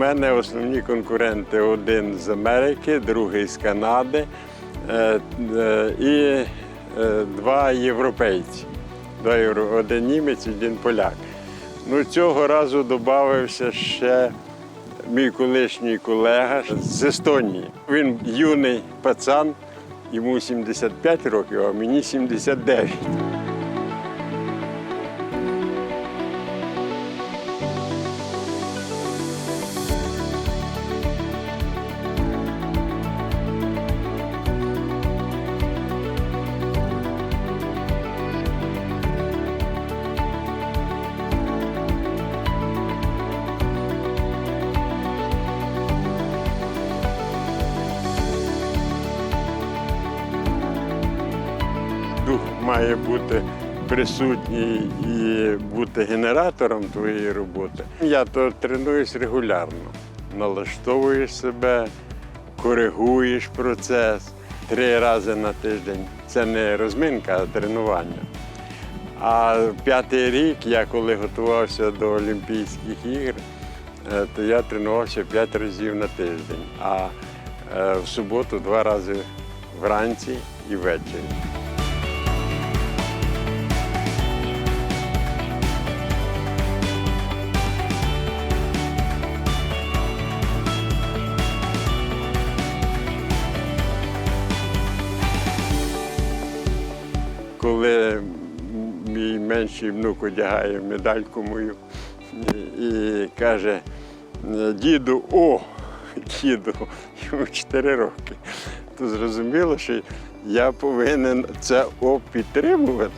мене основні конкуренти один з Америки, другий з Канади е, е, і е, два європейці. Один німець, один поляк. Ну, цього разу додався ще мій колишній колега з Естонії. Він юний пацан, йому 75 років, а мені 79. Дух має бути присутній і бути генератором твоєї роботи. Я то тренуюсь регулярно, налаштовуєш себе, коригуєш процес три рази на тиждень. Це не розминка, а тренування. А п'ятий рік, я коли готувався до Олімпійських ігор, е, то я тренувався п'ять разів на тиждень, а е, в суботу два рази вранці і ввечері. Коли мій менший внук одягає медальку мою і, каже, діду, о, діду, йому 4 роки, то зрозуміло, що я повинен це о підтримувати.